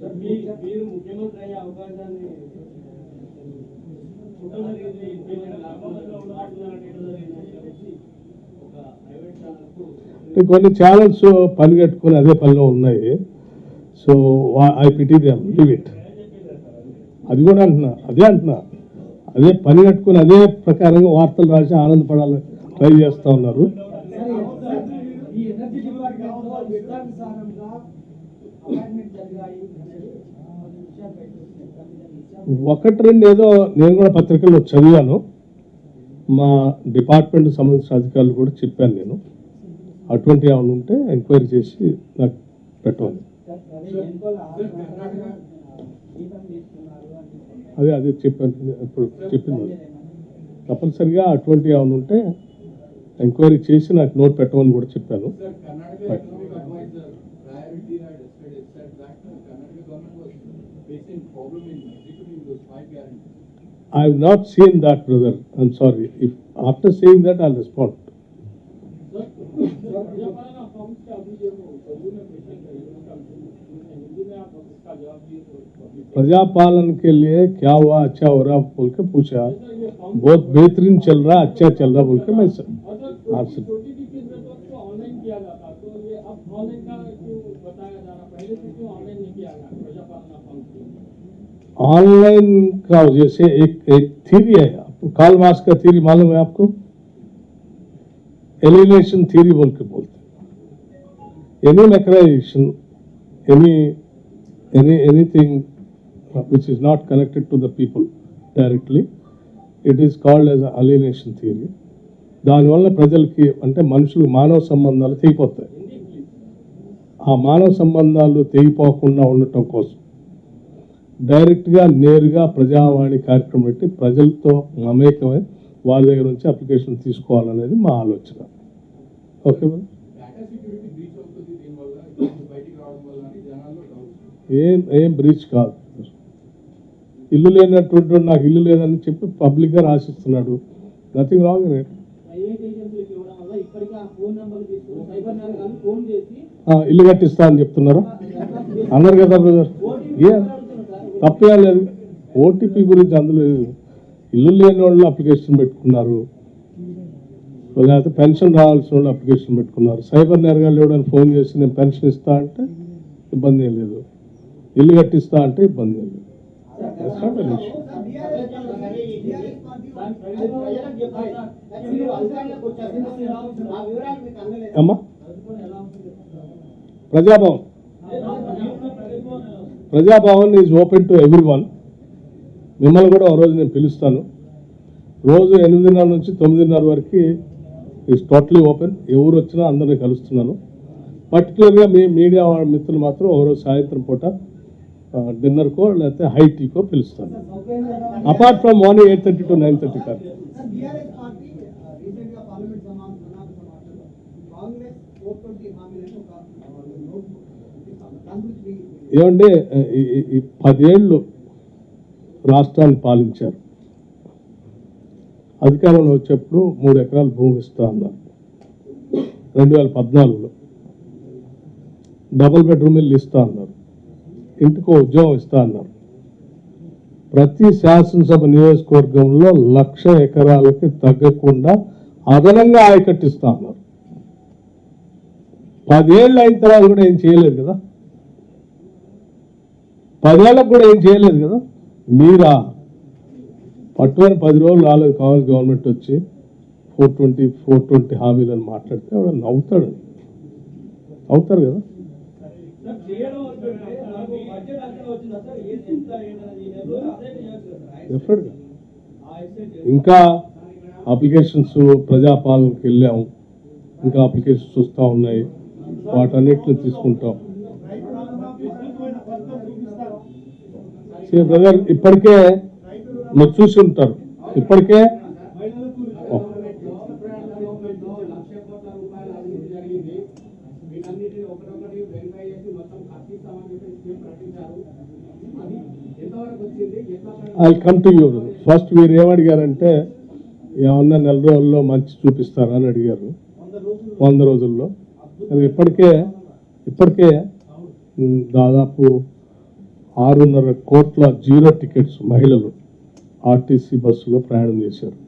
మీరు ముఖ్యమంత్రి అయ్యే అవకాశాన్ని కొన్ని ఛానల్స్ పని కట్టుకొని అదే పనిలో ఉన్నాయి. So I pity them leave it. అది కూడా అంటున్నా అదే అంటున్నా. అదే పని కట్టుకొని అదే ప్రకారంగా వార్తలు రాసి ఆనందపడాలని ట్రై చేస్తూ ఉన్నారు. ఒకటి రెండు ఏదో నేను కూడా పత్రికల్లో చదివాను. మా డిపార్ట్మెంట్ సంబంధించిన అధికారులు కూడా చెప్పాను నేను. అటువంటి ఏమైనా ఉంటే ఎంక్వైరీ చేసి నాకు పెట్టవాలి అదే అదే చెప్పాను. ఇప్పుడు చెప్పింది. తప్పనిసరిగా అటువంటి ఏమైనా ఉంటే ఎంక్వైరీ చేసి నాకు నోట్ పెట్టమని కూడా చెప్పాను. Priority had yesterday said that the Karnataka government was facing problem in executing those five guarantees. I have not seen that, brother. I'm sorry. If after seeing that, I'll respond. Prajapalana account का है तो लिए क्या हुआ अच्छा हो रहा बोल के पूछा बहुत बेहतरीन चल रहा अच्छा चल रहा बोल के मैं स- ऑनलाइन का जैसे एक एक थीरी है आपको काल मार्क्स का थीरी मालूम है आपको एलिनेशन थीरी बोल के बोलते हैं any mechanization any any anything which is not connected to the people directly it is called as alienation theory దానివల్ల ప్రజలకి అంటే మనుషులకు మానవ సంబంధాలు తెగిపోతాయి हिंदी प्लीज ఆ మానవ సంబంధాలు తెగిపోకుండా ఉండటం కోసం డైరెక్ట్గా నేరుగా ప్రజావాణి కార్యక్రమం పెట్టి ప్రజలతో మమేకమై వారి దగ్గర నుంచి అప్లికేషన్ తీసుకోవాలనేది మా ఆలోచన. ఓకే ఏం ఏం బ్రీచ్ కాదు. ఇల్లు లేనటువంటి నాకు ఇల్లు లేదని చెప్పి పబ్లిక్గా రాసిస్తున్నాడు. నథింగ్ రాంగ్ ఇల్లు కట్టిస్తా అని చెప్తున్నారు. అన్నారు కదా బ్రదర్ ఏ తప్పే లేదు. ఓటీపీ గురించి అందులో ఇల్లు లేని వాళ్ళు అప్లికేషన్ పెట్టుకున్నారు. లేకపోతే పెన్షన్ రావాల్సిన వాళ్ళు అప్లికేషన్ పెట్టుకున్నారు. సైబర్ నేరగాళ్ళు ఎవడని ఫోన్ చేసి నేను పెన్షన్ ఇస్తా అంటే ఇబ్బంది ఏం లేదు. ఇల్లు కట్టిస్తా అంటే ఇబ్బంది ఏం లేదు. అమ్మా? Prajabhavan. Prajabhavan is open to everyone మిమ్మల్ని కూడా ఒక రోజు నేను పిలుస్తాను. రోజు ఎనిమిదిన్నర నుంచి తొమ్మిదిన్నర వరకు ఈజ్ టోటలీ ఓపెన్ ఎవరు వచ్చినా అందరిని కలుస్తున్నాను. పర్టికులర్గా మీ మీడియా వాళ్ళ మిత్రులు మాత్రం ఒక రోజు సాయంత్రం పూట డిన్నర్కో లేకపోతే హై టీకో పిలుస్తాను. Apart from morning eight thirty to nine thirty కాదు బీఆర్ఎస్ పార్టీ రీసెంట్గా పార్లమెంట్ సమావేశం సమావేశ మాటల్లో కాంగ్రెస్ ఫోర్ ట్వంటీ హామీలను ఒక నోట్ దాని గురించి మీ- ఏమంటే ఈ- పదేళ్ళు రాష్ట్రాన్ని పాలించారు. అధికారంలో వచ్చేప్పుడు మూడు ఎకరాలు భూమి ఇస్తా అన్నారు. రెండు వేల పద్నాలుగులో. డబుల్ బెడ్రూమ్ ఇల్లు ఇస్తా అన్నారు. ఇంటికో ఉద్యోగం ఇస్తా అన్నారు. ప్రతి శాసనసభ నియోజకవర్గంలో లక్ష ఎకరాలకి తగ్గకుండా అదనంగా ఆయకట్టిస్తా అన్నారు. పదేళ్ళు అయిన తర్వాత కూడా ఏం చేయలేదు కదా? పదేళ్ళకు కూడా ఏం చేయలేదు కదా? మీరా? పట్టుకొని పది రోజులు రాలేదు కావాలి గవర్నమెంట్ వచ్చి ఫోర్ ట్వంటీ ఫోర్ ట్వంటీ హామీలను మాట్లాడితే వాడు నవ్వుతాడు. అవుతారు కదా? డెఫినెట్గా ఇంకా అప్లికేషన్స్ ప్రజాపాలనకి వెళ్ళాము ఇంకా అప్లికేషన్స్ వస్తూ ఉన్నాయి. వాటన్నిటిని తీసుకుంటాం. బ్రదర్ ఇప్పటికే మీరు చూసి ఉంటారు. ఇప్పటికే I come to you first మీరు ఏమడిగారంటే ఏమన్నా నెల రోజుల్లో మంచి చూపిస్తారా అని అడిగారు. వంద రోజుల్లో. ఇప్పటికే ఇప్పటికే దాదాపు ఆరున్నర కోట్ల జీరో టికెట్స్ మహిళలు ఆర్టీసీ బస్సులో ప్రయాణం చేశారు.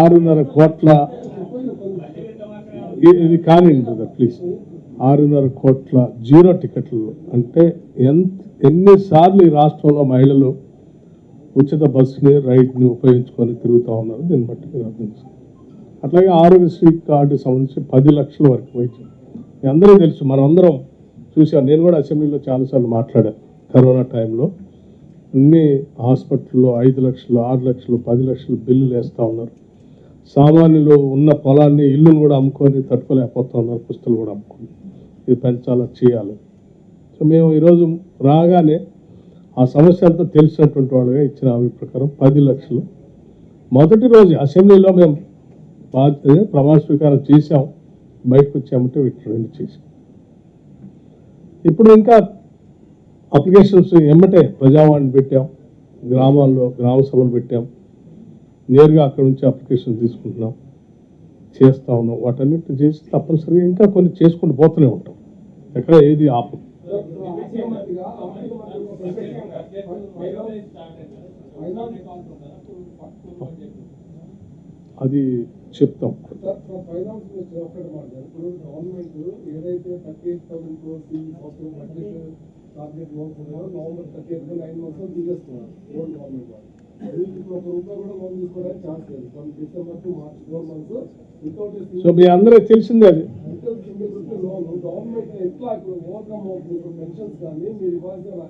ఆరున్నర కోట్ల ఇది కానివ్వండి బ్రదర్ ప్లీజ్ ఆరున్నర కోట్ల జీరో టికెట్లు అంటే ఎంత ఎన్నిసార్లు ఈ రాష్ట్రంలో మహిళలు ఉచిత బస్సుని రైడ్ని ఉపయోగించుకొని తిరుగుతూ ఉన్నారు దీన్ని బట్టి మీరు అర్థం చేసుకోండి అట్లాగే ఆరోగ్యశ్రీ కార్డు సంబంధించి పది లక్షల వరకు వైద్యం. మీ అందరూ తెలుసు మనం అందరం చూసాం నేను కూడా అసెంబ్లీలో చాలాసార్లు మాట్లాడాను కరోనా టైంలో. అన్ని హాస్పిటల్లో ఐదు లక్షలు ఆరు లక్షలు పది లక్షలు బిల్లులు వేస్తూ ఉన్నారు. సామాన్యులు ఉన్న పొలాన్ని ఇల్లును కూడా అమ్ముకొని తట్టుకోలేకపోతా ఉన్నారు పుస్తలు కూడా అమ్ముకొని. ఇది పెంచాలా చేయాలి? సో మేము ఈరోజు రాగానే ఆ సమస్య అంతా తెలిసినటువంటి వాళ్ళుగా ఇచ్చిన హామీ ప్రకారం పది లక్షలు. మొదటి రోజు అసెంబ్లీలో మేము బాధ్యత ప్రమాణ స్వీకారం చేసాం బయటకు వచ్చామంటే వీటి రెండు చేసి ఇప్పుడు ఇంకా అప్లికేషన్స్ ఎమ్మటే ప్రజావాణి పెట్టాం గ్రామాల్లో గ్రామ సభలు పెట్టాం నేరుగా అక్కడ నుంచి అప్లికేషన్ తీసుకుంటున్నాం చేస్తా ఉన్నాం. వాటన్నిటిని చేసి తప్పనిసరిగా ఇంకా కొన్ని చేసుకుంటూ పోతూనే ఉంటాం. ఎక్కడ ఏది ఆపు అది చెప్తాం. సో మీ అందరికీ తెలిసిందే అది. గవర్నమెంట్ ఎట్లా ఇప్పుడు ఓవర్కమ్ అవుతుంది. పెన్షన్స్ కానీ మీరు ఇవ్వాల్సిన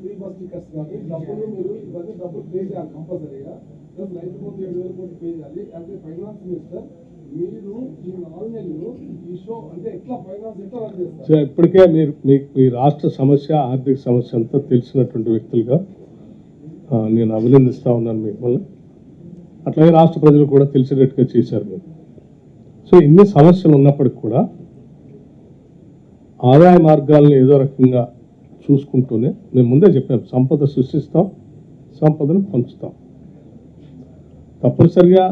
త్రీ బస్ టికెట్స్ కానీ డబ్బులు మీరు ఇవన్నీ డబ్బులు పే చేయాలి కంపల్సరీగా. ప్లస్ రైతు ముందు ఏడు వేల కోట్లు పే చేయాలి. యాజ్ ఏ ఫైనాన్స్ మినిస్టర్ మీరు ఈ నాలుగు నెలలు ఈ షో అంటే ఎట్లా ఫైనాన్స్ ఎట్లా రన్ సో చేస్తారు ఇప్పటికే మీరు మీ రాష్ట్ర సమస్య ఆర్థిక సమస్య అంతా తెలిసినటువంటి వ్యక్తులుగా నేను అభినందిస్తూ ఉన్నాను మిమ్మల్ని. అట్లాగే రాష్ట్ర ప్రజలు కూడా తెలిసేటట్టుగా చేశారు మీరు. సో ఇన్ని సమస్యలు ఉన్నప్పటికి కూడా ఆదాయ మార్గాలను ఏదో రకంగా చూసుకుంటూనే మేము ముందే చెప్పాం సంపద సృష్టిస్తాం సంపదను పంచుతాం. తప్పనిసరిగా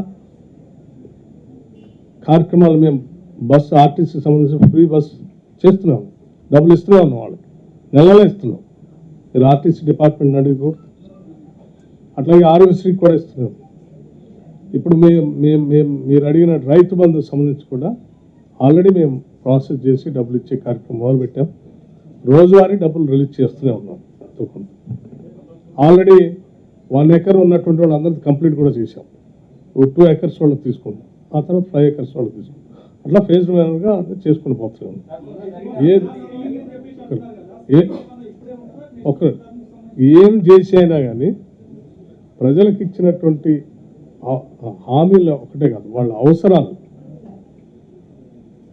కార్యక్రమాలు మేము బస్ ఆర్టీసీ సంబంధించిన ఫ్రీ బస్ చేస్తున్నాం. డబ్బులు ఇస్తున్నాం ఉన్నాం వాళ్ళకి నెలలో ఇస్తున్నాం. మీరు ఆర్టీసీ డిపార్ట్మెంట్ అడిగి కూడా. అట్లాగే ఆరోగ్యశ్రీకి కూడా ఇస్తున్నాం. ఇప్పుడు మేము మేము మేము మీరు అడిగిన రైతు బంధు సంబంధించి కూడా ఆల్రెడీ మేము ప్రాసెస్ చేసి డబ్బులు ఇచ్చే కార్యక్రమం మొదలుపెట్టాం. రోజువారీ డబ్బులు రిలీజ్ చేస్తూనే ఉన్నాం తప్పకుండా ఆల్రెడీ వన్ ఎకర్ ఉన్నటువంటి వాళ్ళందరికీ కంప్లీట్ కూడా చేశాం. టూ ఎకర్స్ వాళ్ళకి తీసుకుంటాం ఆ తర్వాత ఫైవ్ ఎకర్స్ వాళ్ళకి తీసుకుంటాం అట్లా ఫేజ్ మేనర్గా చేసుకుని పోతున్నాం ఏది? ఏ ఒక ఏం చేసి అయినా కానీ ప్రజలకు ఇచ్చినటువంటి హామీలు ఒకటే కాదు వాళ్ళ అవసరాలు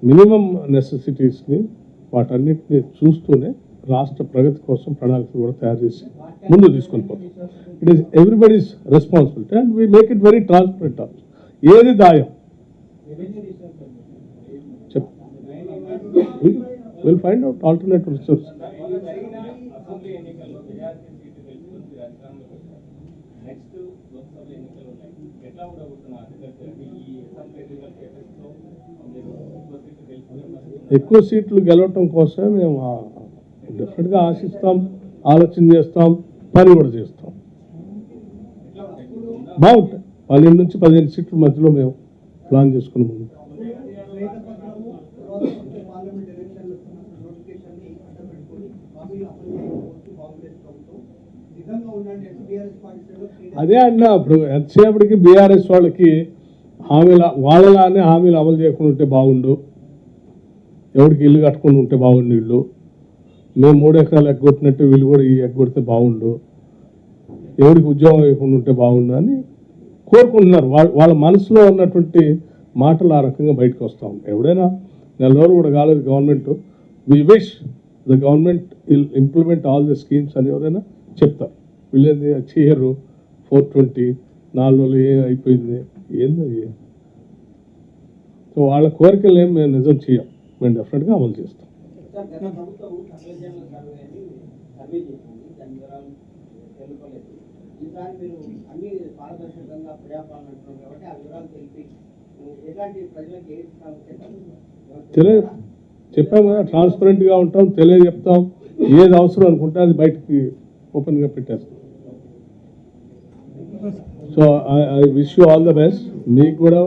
మినిమం నెసెసిటీస్ని వాటన్నిటిని చూస్తూనే రాష్ట్ర ప్రగతి కోసం ప్రణాళికలు కూడా తయారు చేసి ముందు తీసుకొని పోతాం. It is everybody's responsibility and we make it very transparent also ఏది దాయం? చెప్ will find out alternative resource next Lok Sabha ఎన్నికలు ఎట్లా ఎక్కువ సీట్లు గెలుచుకునే ఎక్కువ సీట్లు గెలవటం కోసమే మేము డెఫినెట్గా ఆశిస్తాం ఆలోచన చేస్తాం పని కూడా చేస్తాం. బాగుంటాయి. పన్నెండు నుంచి పదిహేను సీట్ల మధ్యలో మేము ప్లాన్ చేసుకుని ముందు అదే అన్న ఇప్పుడు ఎంతసేపటికి బీఆర్ఎస్ వాళ్ళకి హామీల వాళ్ళలానే హామీలు అమలు చేయకుండా ఉంటే బాగుండు. ఎవరికి ఇల్లు కట్టుకుని ఉంటే బాగుండు ఇల్లు. మేము మూడు ఎకరాలు ఎగ్గొట్టినట్టు వీళ్ళు కూడా ఈ ఎగ్గొడితే బాగుండు. ఎవరికి ఉద్యోగం ఇవ్వకుండా ఉంటే బాగుండు అని కోరుకుంటున్నారు. వాళ్ళ వాళ్ళ మనసులో ఉన్నటువంటి మాటలు ఆ రకంగా బయటకు వస్తూ ఉంటాయి. ఎవడైనా నెల రోజులు కూడా కాలేదు government. We wish the government will implement all the schemes అని ఎవరైనా చెప్తారు. వీళ్ళేంది? చేయరు ఫోర్ ట్వంటీ నాలుగు రోజులు ఏం అయిపోయింది? ఏంది సో వాళ్ళ కోరికలు ఏం మేము నిజం చేయం మేము డెఫినెట్గా అమలు చేస్తాం. తెలియ చెప్పాము కదా ట్రాన్స్పరెంట్గా ఉంటాం తెలియజెప్తాం. ఏది అవసరం అనుకుంటే అది బయటికి ఓపెన్గా పెట్టేస్తాం. So I wish you all the best నీకు కూడా